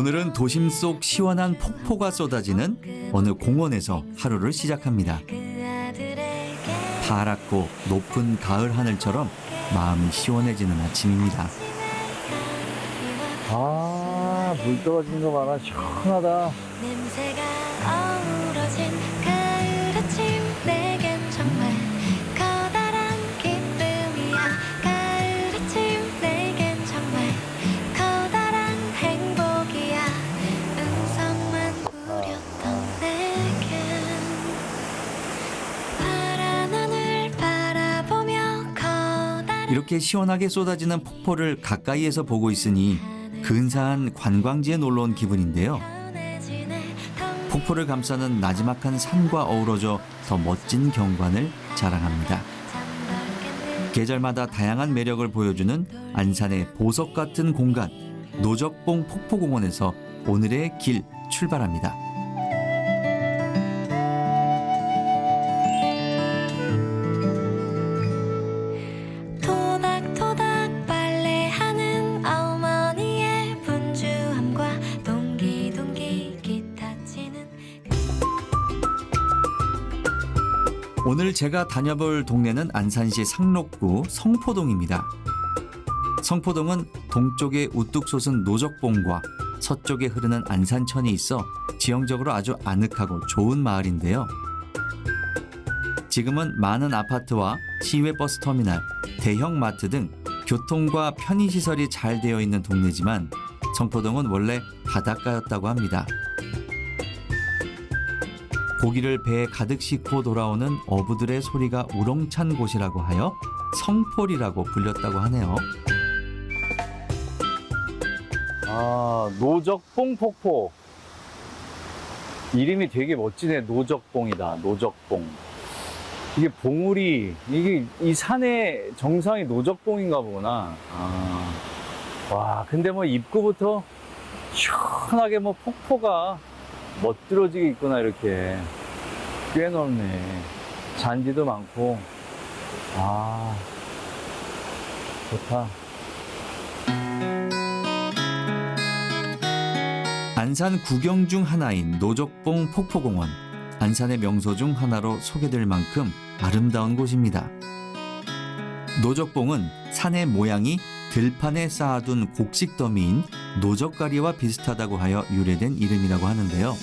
오늘은 도심 속 시원한 폭포가 쏟아지는 어느 공원에서 하루를 시작합니다. 파랗고 높은 가을 하늘처럼 마음이 시원해지는 아침입니다. 아, 물 떨어지는 거 봐라. 시원하다. 냄새가 어우러진 이렇게 시원하게 쏟아지는 폭포를 가까이에서 보고 있으니 근사한 관광지에 놀러 온 기분인데요. 폭포를 감싸는 나지막한 산과 어우러져 더 멋진 경관을 자랑합니다. 계절마다 다양한 매력을 보여주는 안산의 보석 같은 공간 노적봉 폭포공원에서 오늘의 길 출발합니다. 오늘 제가 다녀볼 동네는 안산시 상록구 성포동입니다. 성포동은 동쪽에 우뚝 솟은 노적봉과 서쪽에 흐르는 안산천이 있어 지형적으로 아주 아늑하고 좋은 마을인데요. 지금은 많은 아파트와 시외 버스 터미널, 대형 마트 등 교통과 편의시설이 잘 되어 있는 동네지만 성포동은 원래 바닷가였다고 합니다. 고기를 배에 가득 싣고 돌아오는 어부들의 소리가 우렁찬 곳이라고 하여 성폴이라고 불렸다고 하네요. 아, 노적봉 폭포. 이름이 되게 멋지네. 노적봉이다. 노적봉. 이게 봉우리, 이게 이 산의 정상이 노적봉인가 보구나. 아. 와, 근데 뭐 입구부터 시원하게 뭐 폭포가 멋들어지게 있구나, 이렇게. 꽤 넓네. 잔디도 많고. 아. 좋다. 안산 구경 중 하나인 노적봉 폭포공원. 안산의 명소 중 하나로 소개될 만큼 아름다운 곳입니다. 노적봉은 산의 모양이 들판에 쌓아둔 곡식 더미인 노적가리와 비슷하다고 하여 유래된 이름이라고 하는데요.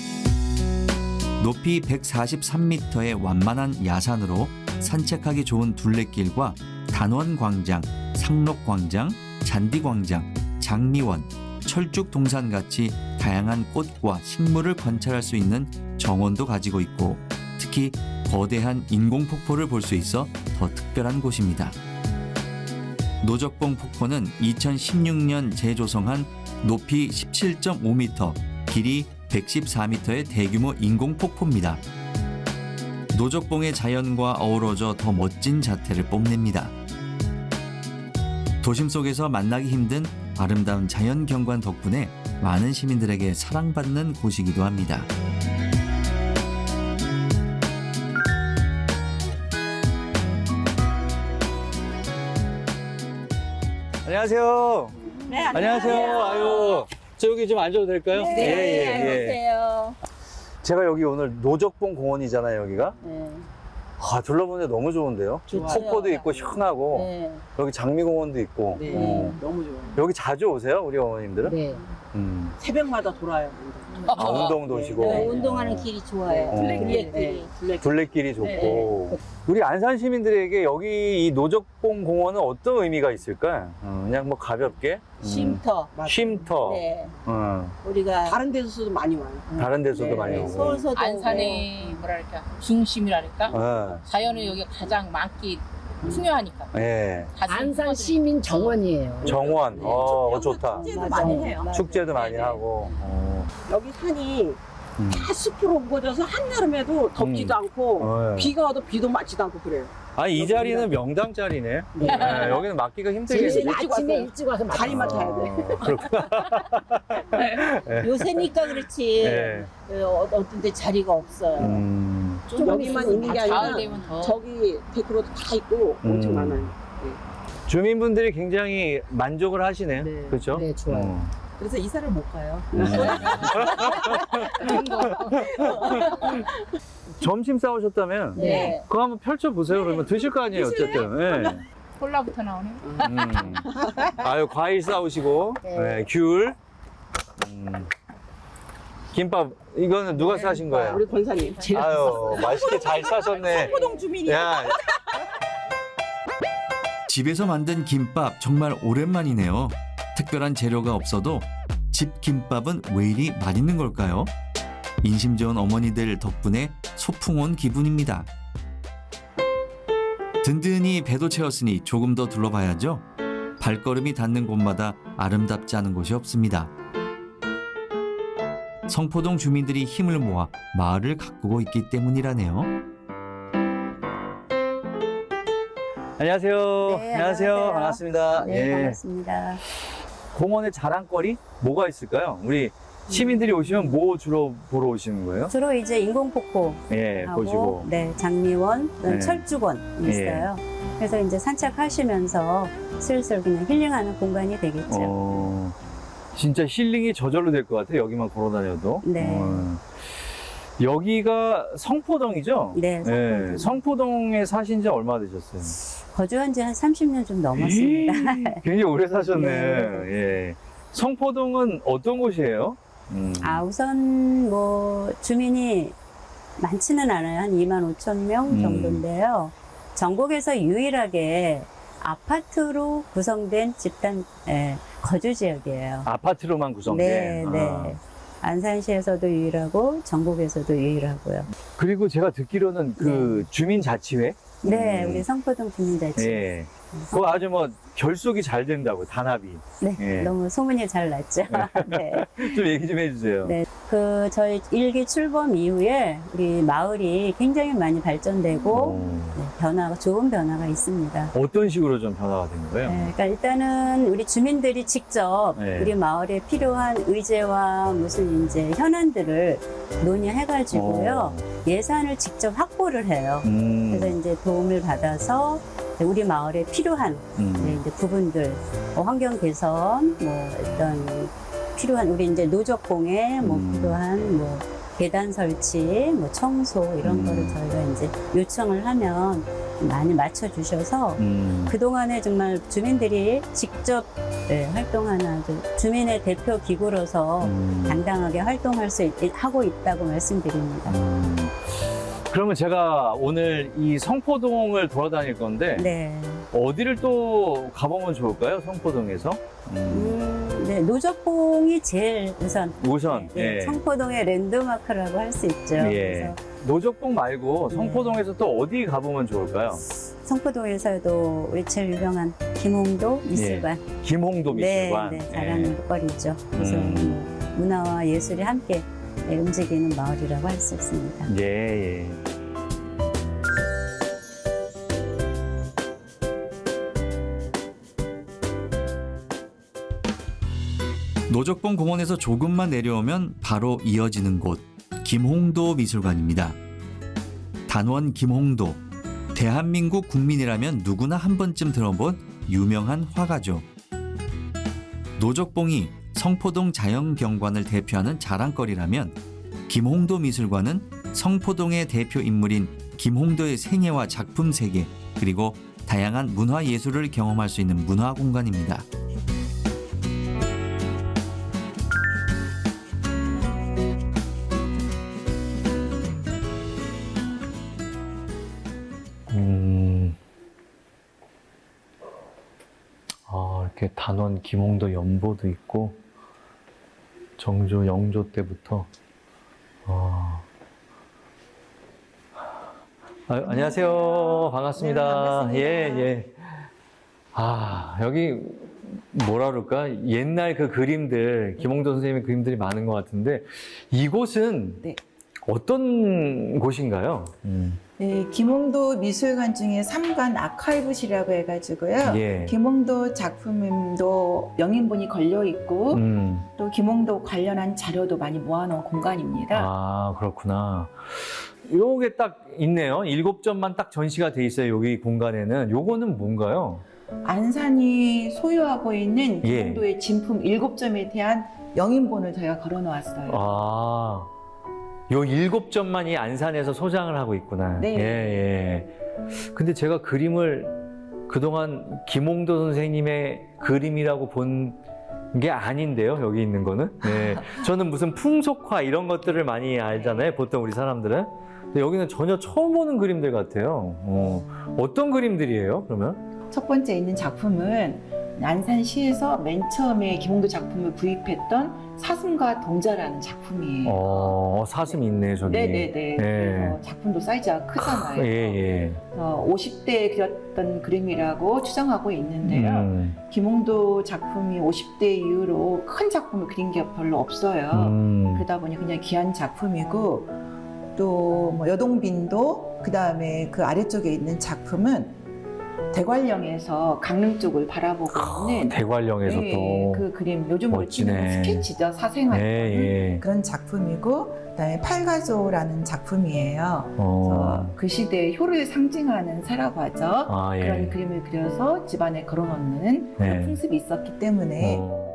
높이 143m의 완만한 야산으로 산책하기 좋은 둘레길과 단원광장, 상록광장, 잔디광장, 장미원, 철쭉동산 같이 다양한 꽃과 식물을 관찰할 수 있는 정원도 가지고 있고 특히 거대한 인공폭포를 볼 수 있어 더 특별한 곳입니다. 노적봉 폭포는 2016년 재조성한 높이 17.5m, 길이 114m의 대규모 인공 폭포입니다. 노적봉의 자연과 어우러져 더 멋진 자태를 뽐냅니다. 도심 속에서 만나기 힘든 아름다운 자연 경관 덕분에 많은 시민들에게 사랑받는 곳이기도 합니다. 안녕하세요. 네, 안녕하세요. 아유, 저 여기 좀 앉아도 될까요? 네, 예, 안녕하세요. 제가 여기 오늘 노적봉 공원이잖아요, 여기가. 네, 아, 둘러보는데 너무 좋은데요? 좋아요. 폭포도 있고 시원하고 네, 여기 장미공원도 있고. 네. 어. 너무 좋아요. 여기 자주 오세요, 우리 어머님들은? 네. 음. 새벽마다 돌아요. 아, 운동도 오시고. 네, 운동하는 길이 좋아요. 어. 둘레길. 네. 둘레길. 둘레길이 좋고. 네. 우리 안산 시민들에게 여기 이 노적봉 공원은 어떤 의미가 있을까? 어, 그냥 뭐 가볍게. 음. 쉼터. 쉼터. 네, 어, 우리가 다른 데서도 많이 와요. 다른 데서도 네, 많이 네, 오고. 서울서도 안산의 뭐랄까 중심이랄까 어, 자연은 여기 가장 많기 풍요하니까 예. 안산. 시민 정원이에요. 정원. 어, 어, 좋다. 축제도 맞아요. 많이 해요. 축제도 많이 네네. 하고. 어. 여기 산이 음. 다 숲으로 우거져서 한여름에도 덥지도 않고 어, 예. 비가 와도 비도 맞지도 않고 그래요. 아니, 이 자리는 명당 자리네. 네. 예, 여기는 맡기가 힘들겠네. 일찍 아침에 왔어요. 일찍 와서 다리 맞아요. 맡아야 돼. 어, 그렇구나. 요새니까 그렇지. 예. 어, 어떤 데 자리가 없어요. 음. 좀 여기만 있는 게다 아니라 가을 되면 더 저기 데크로도 다 있고 엄청 음. 많아요. 주민분들이 굉장히 만족을 하시네요. 네. 그렇죠? 네, 좋아요. 어. 그래서 이사를 못 가요. 음. 그런 거. 점심 싸우셨다면 네. 그거 한번 펼쳐 보세요. 그러면 드실 거 아니에요, 어쨌든. 예. 콜라부터 나오네. 음. 아유 과일 싸우시고 네. 네, 귤 음. 김밥 이거는 누가 싸신 거예요? 우리 권사님. 제가 아유 맛있게 잘 싸셨네 호동 주민이야. 야 집에서 만든 김밥 정말 오랜만이네요. 특별한 재료가 없어도 집 김밥은 왜 이리 맛있는 걸까요? 인심 좋은 어머니들 덕분에 소풍 온 기분입니다. 든든히 배도 채웠으니 조금 더 둘러봐야죠. 발걸음이 닿는 곳마다 아름답지 않은 곳이 없습니다. 성포동 주민들이 힘을 모아 마을을 가꾸고 있기 때문이라네요. 안녕하세요 네, 안녕하세요 안녕하세요. 반갑습니다 네, 예. 반갑습니다. 공원의 자랑거리 뭐가 있을까요? 우리 시민들이 오시면 뭐 주로 보러 오시는 거예요? 주로 이제 인공폭포 예 하고 보시고 네, 장미원, 또 네. 철쭉원 예. 있어요. 그래서 이제 산책하시면서 슬슬 그냥 힐링하는 공간이 되겠죠. 어, 진짜 힐링이 저절로 될 것 같아요 여기만 걸어 다녀도 네. 어. 여기가 성포동이죠? 네, 성포동. 예, 성포동에 사신 지 얼마 되셨어요? 거주한 지 한 30년 좀 넘었습니다. 굉장히 오래 사셨네. 네. 예. 성포동은 어떤 곳이에요? 음. 아, 우선 뭐 주민이 많지는 않아요. 한 2만 5천 명 음. 정도인데요. 전국에서 유일하게 아파트로 구성된 집단 예, 거주 지역이에요. 아파트로만 구성된. 네, 아. 네. 안산시에서도 유일하고 전국에서도 유일하고요. 그리고 제가 듣기로는 그 주민자치회? 네, 음. 우리 성포동 주민자치. 예. 그거 아주 뭐 결속이 잘 된다고, 단합이. 네, 예. 너무 소문이 잘 났죠. 네. 좀 얘기 좀 해주세요. 네. 그 저희 일기 출범 이후에 우리 마을이 굉장히 많이 발전되고 어, 네, 변화가 좋은 변화가 있습니다. 어떤 식으로 좀 변화가 된 거예요? 네, 그러니까 일단은 우리 주민들이 직접 네. 우리 마을에 필요한 의제와 무슨 이제 현안들을 논의해가지고요 어. 예산을 직접 확보를 해요. 음. 그래서 이제 도움을 받아서 우리 마을에 필요한 음. 네, 이제 부분들, 뭐 환경 개선, 뭐 어떤 필요한 우리 이제 노적공에 뭐 음. 필요한 뭐 계단 설치, 뭐 청소 이런 음. 거를 저희가 이제 요청을 하면 많이 맞춰 주셔서 음. 그동안에 정말 주민들이 직접 네, 활동하는 아주 주민의 대표 기구로서 음. 당당하게 활동할 수 있, 하고 있다고 말씀드립니다. 음. 그러면 제가 오늘 이 성포동을 돌아다닐 건데 네. 어디를 또 가보면 좋을까요? 성포동에서? 음. 음, 네, 노적봉이 제일 우선 우선 네, 예. 성포동의 랜드마크라고 할 수 있죠. 예. 그래서 노적봉 말고 네. 성포동에서 또 어디 가보면 좋을까요? 성포동에서도 우리 제일 유명한 김홍도 미술관. 김홍도 미술관. 네, 네, 예. 자랑거리죠. 그래서 음. 뭐 문화와 예술이 함께 네, 움직이는 마을이라고 할 수 있습니다. 예, 예. 노적봉 공원에서 조금만 내려오면 바로 이어지는 곳 김홍도 미술관입니다. 단원 김홍도 대한민국 국민이라면 누구나 한 번쯤 들어본 유명한 화가죠. 노적봉이 성포동 자연경관을 대표하는 자랑거리라면 김홍도 미술관은 성포동의 대표 인물인 김홍도의 생애와 작품 세계 그리고 다양한 문화 예술을 경험할 수 있는 문화 공간입니다. 단원 김홍도 연보도 있고, 정조 영조 때부터, 아. 아, 안녕하세요. 반갑습니다. 예, 예. 아, 여기, 뭐라 그럴까? 옛날 그 그림들, 김홍도 선생님의 그림들이 많은 것 같은데, 이곳은 네. 어떤 곳인가요? 음. 네, 김홍도 미술관 중에 삼관 아카이브실이라고 해가지고요. 예. 김홍도 작품도 영인본이 걸려 있고 음. 또 김홍도 관련한 자료도 많이 모아놓은 공간입니다. 아, 그렇구나. 요게 딱 있네요. 일곱 점만 딱 전시가 돼 있어요. 여기 공간에는. 요거는 뭔가요? 안산이 소유하고 있는 예. 기봉도의 진품 7점에 대한 영인본을 저희가 걸어 놓았어요. 아, 요 일곱 점만이 안산에서 소장을 하고 있구나. 네. 예, 예. 근데 제가 그림을 그동안 김홍도 선생님의 그림이라고 본 게 아닌데요, 여기 있는 거는. 네. 저는 무슨 풍속화 이런 것들을 많이 알잖아요, 보통 우리 사람들은. 근데 여기는 전혀 처음 보는 그림들 같아요. 어, 어떤 그림들이에요, 그러면? 첫 번째 있는 작품은 안산시에서 맨 처음에 기봉도 작품을 구입했던 사슴과 동자라는 작품이에요. 어, 사슴 있네, 저기. 네네네. 그래서 작품도 사이즈가 크잖아요. 예, 예. 어, 50대에 그렸던 그림이라고 추정하고 있는데요. 음, 김홍도 작품이 50대 이후로 큰 작품을 그린 게 별로 없어요. 음. 그러다 보니 그냥 귀한 작품이고 또뭐 여동빈도 그 다음에 그 아래쪽에 있는 작품은 대관령에서 강릉 쪽을 바라보고 있는 대관령에서 네, 또. 그 그림 요즘으로 멋지네. 치면 스케치죠 사생활 예, 예. 그런 작품이고 그다음에 팔가조라는 작품이에요. 어. 그래서 그 시대의 효를 상징하는 사라과죠. 아, 예. 그런 그림을 그려서 집안에 걸어놓는 그런 네. 풍습이 있었기 때문에 어.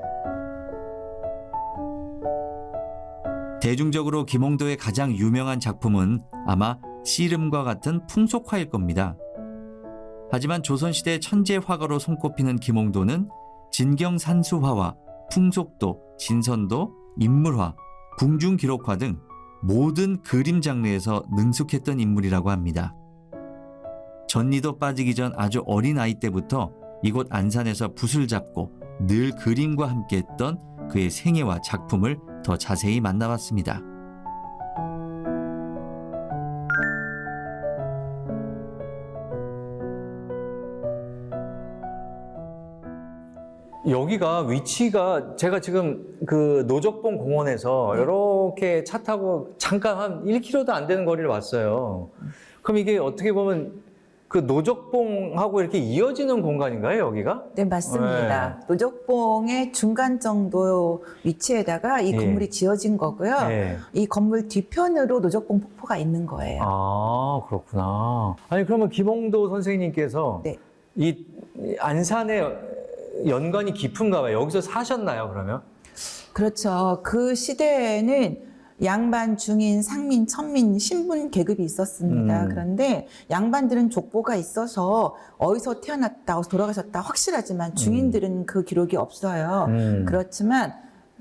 대중적으로 김홍도의 가장 유명한 작품은 아마 씨름과 같은 풍속화일 겁니다. 하지만 조선시대 천재 화가로 손꼽히는 김홍도는 진경산수화와 풍속도, 진선도, 인물화, 궁중기록화 등 모든 그림 장르에서 능숙했던 인물이라고 합니다. 전리도 빠지기 전 아주 어린 아이 때부터 이곳 안산에서 붓을 잡고 늘 그림과 함께 했던 그의 생애와 작품을 더 자세히 만나봤습니다. 여기가 위치가 제가 지금 그 노적봉 공원에서 네. 이렇게 차 타고 잠깐 한 1km도 안 되는 거리를 왔어요. 그럼 이게 어떻게 보면 그 노적봉하고 이렇게 이어지는 공간인가요, 여기가? 네 맞습니다. 노적봉의 중간 정도 위치에다가 이 예. 건물이 지어진 거고요. 네. 이 건물 뒤편으로 노적봉 폭포가 있는 거예요. 아, 그렇구나. 아니, 그러면 김홍도 선생님께서 네. 이 안산에 연관이 깊은가 봐요. 여기서 사셨나요, 그러면? 그렇죠. 그 시대에는 양반, 중인, 상민, 천민, 신분 계급이 있었습니다. 음. 그런데 양반들은 족보가 있어서 어디서 태어났다, 어디서 돌아가셨다 확실하지만 중인들은 그 기록이 없어요. 음. 그렇지만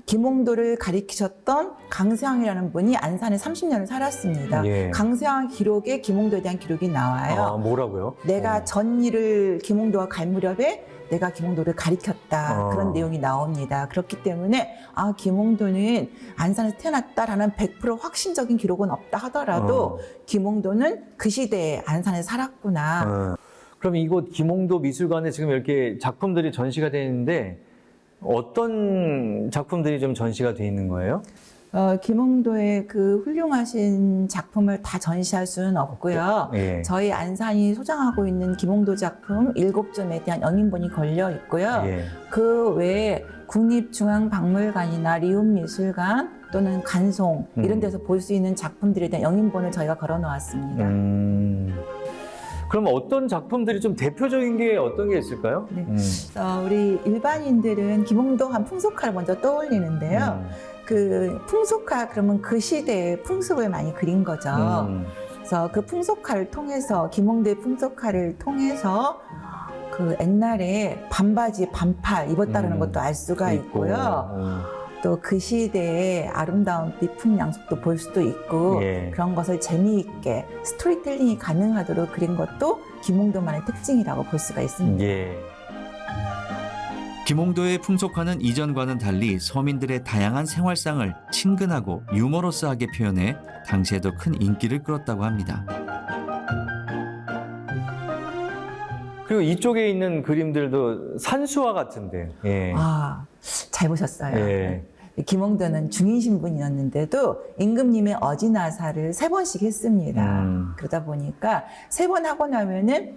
김홍도를 가리키셨던 강세왕이라는 분이 안산에 30년을 살았습니다. 예. 강세왕 기록에 김홍도에 대한 기록이 나와요. 아, 뭐라고요? 내가 어. 전일을 김홍도가 갈 무렵에 내가 김홍도를 가리켰다 어. 그런 내용이 나옵니다. 그렇기 때문에 아 김홍도는 안산에서 태어났다라는 100% 확신적인 기록은 없다 하더라도 어. 김홍도는 그 시대에 안산에 살았구나. 어. 그럼 이곳 김홍도 미술관에 지금 이렇게 작품들이 전시가 되어 있는데 어떤 작품들이 좀 전시가 되어 있는 거예요? 어, 김홍도의 그 훌륭하신 작품을 다 전시할 수는 없고요. 예. 저희 안산이 소장하고 있는 김홍도 작품 일곱 점에 대한 영인본이 걸려 있고요. 예. 그 외에 국립중앙박물관이나 리움미술관 또는 간송 음. 이런 데서 볼 수 있는 작품들에 대한 영인본을 저희가 걸어 놓았습니다. 음. 그럼 어떤 작품들이 좀 대표적인 게 어떤 게 있을까요? 네. 음. 어, 우리 일반인들은 김홍도 한 풍속화를 먼저 떠올리는데요. 음. 그 풍속화 그러면 그 시대의 풍습을 많이 그린 거죠. 음. 그래서 그 풍속화를 통해서 김홍도의 풍속화를 통해서 그 옛날에 반바지 반팔 입었다는 음. 것도 알 수가 있고, 있고요. 어. 또그 시대의 아름다운 비품 양속도 볼 수도 있고 예. 그런 것을 재미있게 스토리텔링이 가능하도록 그린 것도 김홍도만의 특징이라고 볼 수가 있습니다. 예. 김홍도의 풍속화는 이전과는 달리 서민들의 다양한 생활상을 친근하고 유머러스하게 표현해 당시에도 큰 인기를 끌었다고 합니다. 그리고 이쪽에 있는 그림들도 산수화 같은데. 예. 아, 잘 보셨어요. 예. 김홍도는 중인 신분이었는데도 임금님의 어지나사를 세 번씩 했습니다. 음. 그러다 보니까 세 번 하고 나면은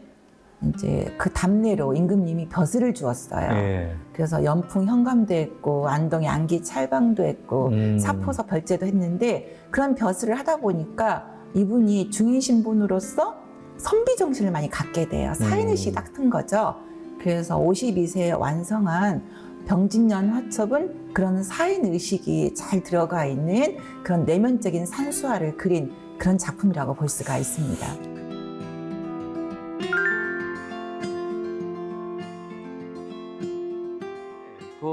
이제 그 답례로 임금님이 벼슬을 주었어요. 예. 그래서 연풍 현감도 했고 안동의 안기 찰방도 했고 음. 사포서 별제도 했는데 그런 벼슬을 하다 보니까 이분이 중인 신분으로서 선비 정신을 많이 갖게 돼요. 음. 사인의식이 딱 튼 거죠. 그래서 52세에 완성한 병진년 화첩은 그런 사인 의식이 잘 들어가 있는 그런 내면적인 산수화를 그린 그런 작품이라고 볼 수가 있습니다.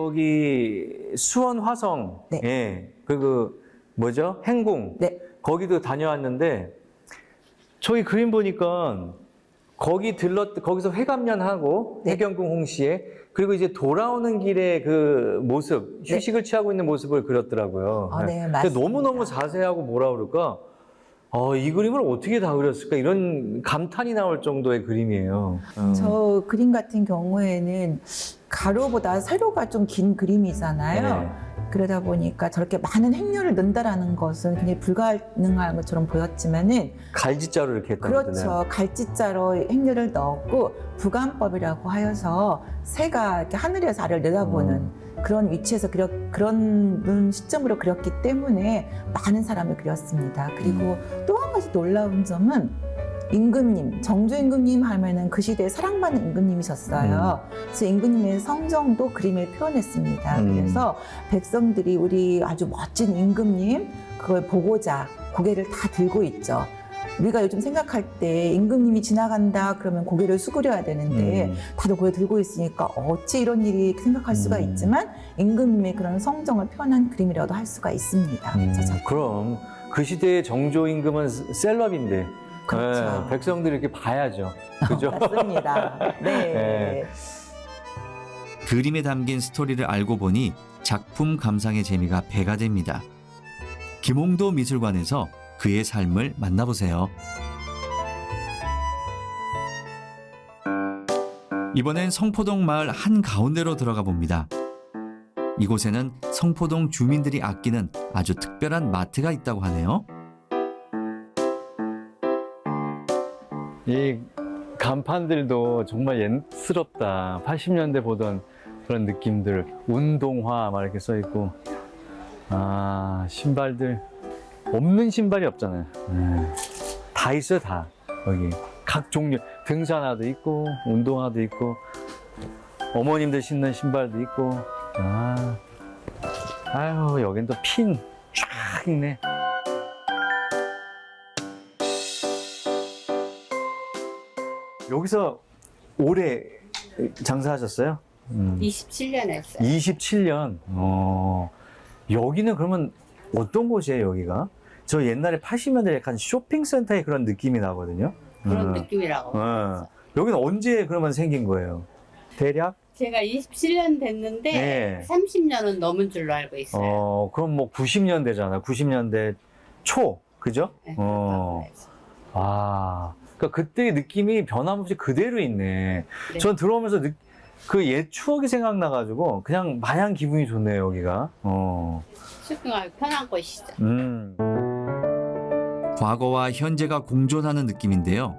거기 수원 화성, 네. 예, 그 뭐죠? 행궁, 네. 거기도 다녀왔는데 저기 그림 보니까 거기 들렀 거기서 회감년하고 네. 해경궁 홍시에 그리고 이제 돌아오는 길에 그 모습 네. 휴식을 취하고 있는 모습을 그렸더라고요. 아, 네, 근데 맞습니다. 너무 너무 자세하고 뭐라 그럴까? 어, 이 그림을 어떻게 다 그렸을까? 이런 감탄이 나올 정도의 그림이에요. 음. 저 그림 같은 경우에는 가로보다 세로가 좀 긴 그림이잖아요. 네. 그러다 보니까 저렇게 많은 행렬을 넣는다라는 것은 굉장히 불가능한 것처럼 보였지만은 갈지자로 이렇게 했다는. 그렇죠. 갈지자로 행렬을 넣었고 부관법이라고 하여서 새가 이렇게 하늘에서 아래를 내다보는 음. 그런 위치에서 그렸, 그런 눈 시점으로 그렸기 때문에 많은 사람을 그렸습니다. 그리고 음. 또한 가지 놀라운 점은 임금님, 정조 임금님 하면은 그 시대에 사랑받는 임금님이셨어요. 그래서 임금님의 성정도 그림에 표현했습니다. 음. 그래서 백성들이 우리 아주 멋진 임금님 그걸 보고자 고개를 다 들고 있죠. 우리가 요즘 생각할 때 임금님이 지나간다 그러면 고개를 수그려야 되는데 음. 다들 고개 들고 있으니까 어찌 이런 일이 생각할 수가 음. 있지만 임금님의 그런 성정을 표현한 그림이라도 할 수가 있습니다. 음, 저 그럼 그 시대의 정조 임금은 셀럽인데 그렇죠. 예, 백성들이 이렇게 봐야죠. 그죠? 맞습니다. 네. 네. 그림에 담긴 스토리를 알고 보니 작품 감상의 재미가 배가 됩니다. 김홍도 미술관에서 그의 삶을 만나보세요. 이번엔 성포동 마을 한 가운데로 들어가 봅니다. 이곳에는 성포동 주민들이 아끼는 아주 특별한 마트가 있다고 하네요. 이 간판들도 정말 옛스럽다. 80년대 보던 그런 느낌들. 운동화 막 이렇게 써 있고. 아, 신발들. 없는 신발이 없잖아요. 네. 다 있어요, 다. 여기. 각 종류. 등산화도 있고, 운동화도 있고, 어머님들 신는 신발도 있고. 아. 아유, 여긴 또 핀 쫙 있네. 여기서 오래 장사하셨어요? 음. 27년 했어요. 27년. 어. 여기는 그러면 어떤 곳이에요, 여기가? 저 옛날에 80년대 약간 쇼핑센터의 그런 느낌이 나거든요. 그런 음. 느낌이라고. 어. 여기는 언제 그러면 생긴 거예요? 대략? 제가 27년 됐는데 네. 30년은 넘은 줄로 알고 있어요. 어, 그럼 뭐 90년대잖아. 90년대 초. 그죠? 네, 어. 아. 그러니까 그때의 느낌이 변함없이 그대로 있네. 네. 전 들어오면서 그옛 추억이 생각나가지고 그냥 마냥 기분이 좋네요, 여기가. 어. 쇼핑하기 편한 곳이죠. 음. 과거와 현재가 공존하는 느낌인데요.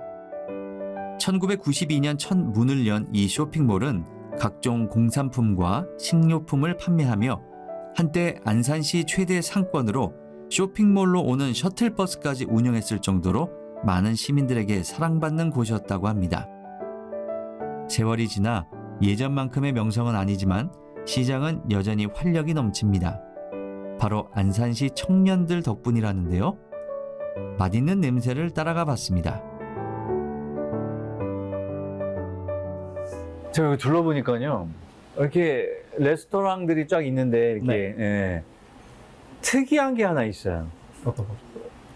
1992년 첫 문을 연 이 쇼핑몰은 각종 공산품과 식료품을 판매하며 한때 안산시 최대 상권으로 쇼핑몰로 오는 셔틀버스까지 운영했을 정도로 많은 시민들에게 사랑받는 곳이었다고 합니다. 세월이 지나 예전만큼의 명성은 아니지만 시장은 여전히 활력이 넘칩니다. 바로 안산시 청년들 덕분이라는데요. 맛있는 냄새를 따라가 봤습니다. 제가 여기 둘러보니까요. 이렇게 레스토랑들이 쫙 있는데 이렇게 예. 특이한 게 하나 있어요. 어떤 거?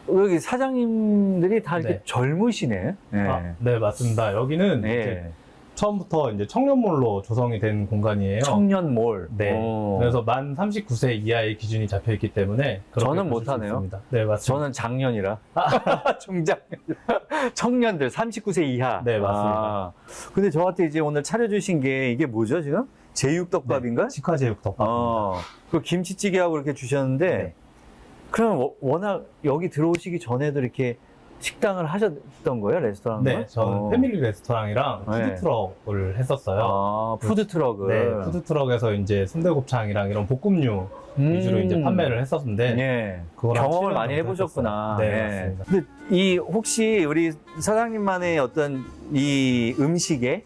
여기 사장님들이 다 이렇게 네. 젊으시네. 예. 아, 네, 맞습니다. 여기는 예. 이제 처음부터 이제 청년몰로 조성이 된 공간이에요. 청년몰. 네. 어. 그래서 만 39세 이하의 기준이 잡혀 있기 때문에 저는 보실 못수 하네요. 있습니다. 네, 맞습니다. 저는 작년이라. 중장년. 청년들 39세 이하. 네, 맞습니다. 아. 근데 저한테 이제 오늘 차려주신 게 이게 뭐죠, 지금? 제육덮밥인가? 직화 제육 덮밥. 어. 그 김치찌개하고 이렇게 주셨는데, 네. 그러면 워- 워낙 여기 들어오시기 전에도 이렇게 식당을 하셨던 거예요, 레스토랑을? 네, 저는 어. 패밀리 레스토랑이랑 네. 푸드트럭을 했었어요. 아, 푸드트럭을. 네, 푸드트럭에서 이제 순대곱창이랑 이런 볶음류 위주로 이제 판매를 했었는데 음. 예. 그거랑 경험을 7년 많이 해보셨구나. 했었어요. 네, 예. 맞습니다. 근데 이 혹시 우리 사장님만의 어떤 이 음식에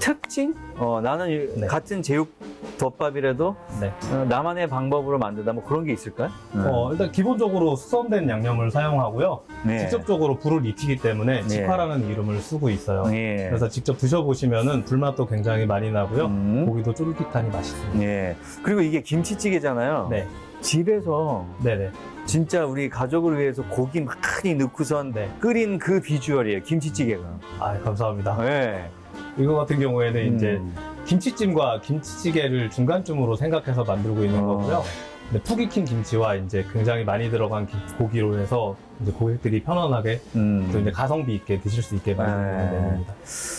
특징? 어, 나는 이- 네. 같은 제육 덮밥이라도 네. 어, 나만의 방법으로 만들다 뭐 그런 게 있을까요? 어, 일단 기본적으로 숙성된 양념을 사용하고요. 네. 직접적으로 불을 익히기 때문에 네. 직화라는 이름을 쓰고 있어요. 예. 그래서 직접 드셔보시면은 불맛도 굉장히 많이 나고요. 음. 고기도 쫄깃하니 맛있습니다. 예. 그리고 이게 김치찌개잖아요. 네. 집에서 네네. 진짜 우리 가족을 위해서 고기 많이 넣고선 네. 끓인 그 비주얼이에요. 김치찌개가. 아, 감사합니다. 네. 이거 같은 경우에는 이제 음. 김치찜과 김치찌개를 중간쯤으로 생각해서 만들고 있는 어. 거고요. 근데 푹 익힌 김치와 이제 굉장히 많이 들어간 기- 고기로 해서 이제 고객들이 편안하게 음. 또 이제 가성비 있게 드실 수 있게 만드는 네. 메뉴입니다.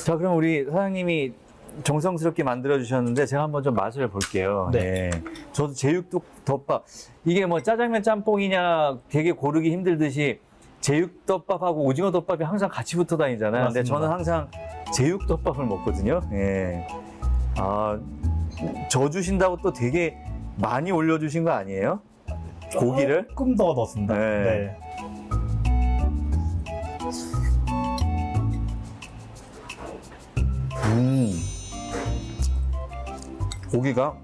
자, 그럼 우리 사장님이 정성스럽게 만들어 주셨는데 제가 한번 좀 맛을 볼게요. 네. 예. 저도 제육도 덮밥 이게 뭐 짜장면 짬뽕이냐 되게 고르기 힘들듯이 제육덮밥하고 오징어 덮밥이 항상 같이 붙어 다니잖아요. 근데 맞습니다. 저는 항상 제육덮밥을 먹거든요. 예. 아, 저 주신다고 또 되게 많이 올려주신 거 아니에요? 고기를? 조금 더 넣습니다. 네. 네. 음. 고기가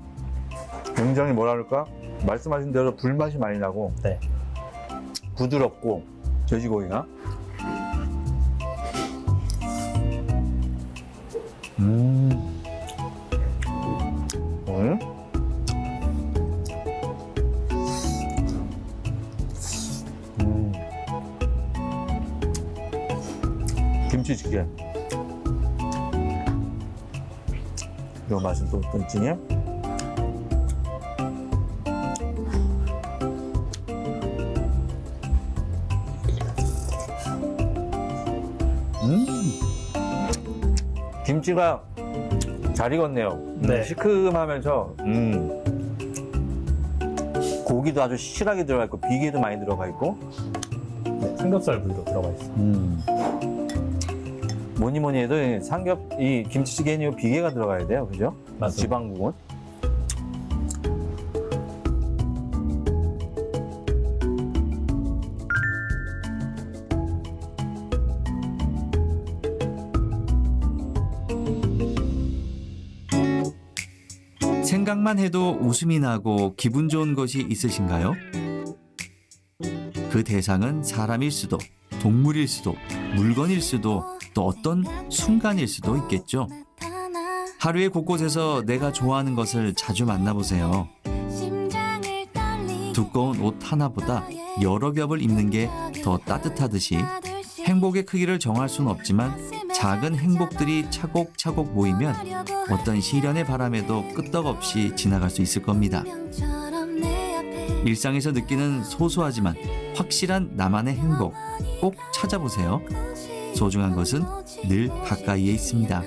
굉장히 뭐라 그럴까? 말씀하신 대로 불맛이 많이 나고 네. 부드럽고 돼지고기가 음. 음. 김치찌개 이 맛은 또 찐이야? 음. 김치가 잘 익었네요. 네. 시큼하면서 음. 고기도 아주 실하게 들어가 있고 비계도 많이 들어가 있고 네, 삼겹살 부위도 들어가 있습니다. 음. 뭐니 뭐니 해도 이 삼겹 이 김치찌개는 이 비계가 들어가야 돼요, 그죠? 맞습니다. 지방 부분. 생각만 해도 웃음이 나고 기분 좋은 것이 있으신가요? 그 대상은 사람일 수도, 동물일 수도, 물건일 수도, 또 어떤 순간일 수도 있겠죠. 하루의 곳곳에서 내가 좋아하는 것을 자주 만나보세요. 두꺼운 옷 하나보다 여러 겹을 입는 게 더 따뜻하듯이 행복의 크기를 정할 수는 없지만 작은 행복들이 차곡차곡 모이면 어떤 시련의 바람에도 끄떡없이 지나갈 수 있을 겁니다. 일상에서 느끼는 소소하지만 확실한 나만의 행복 꼭 찾아보세요. 소중한 것은 늘 가까이에 있습니다.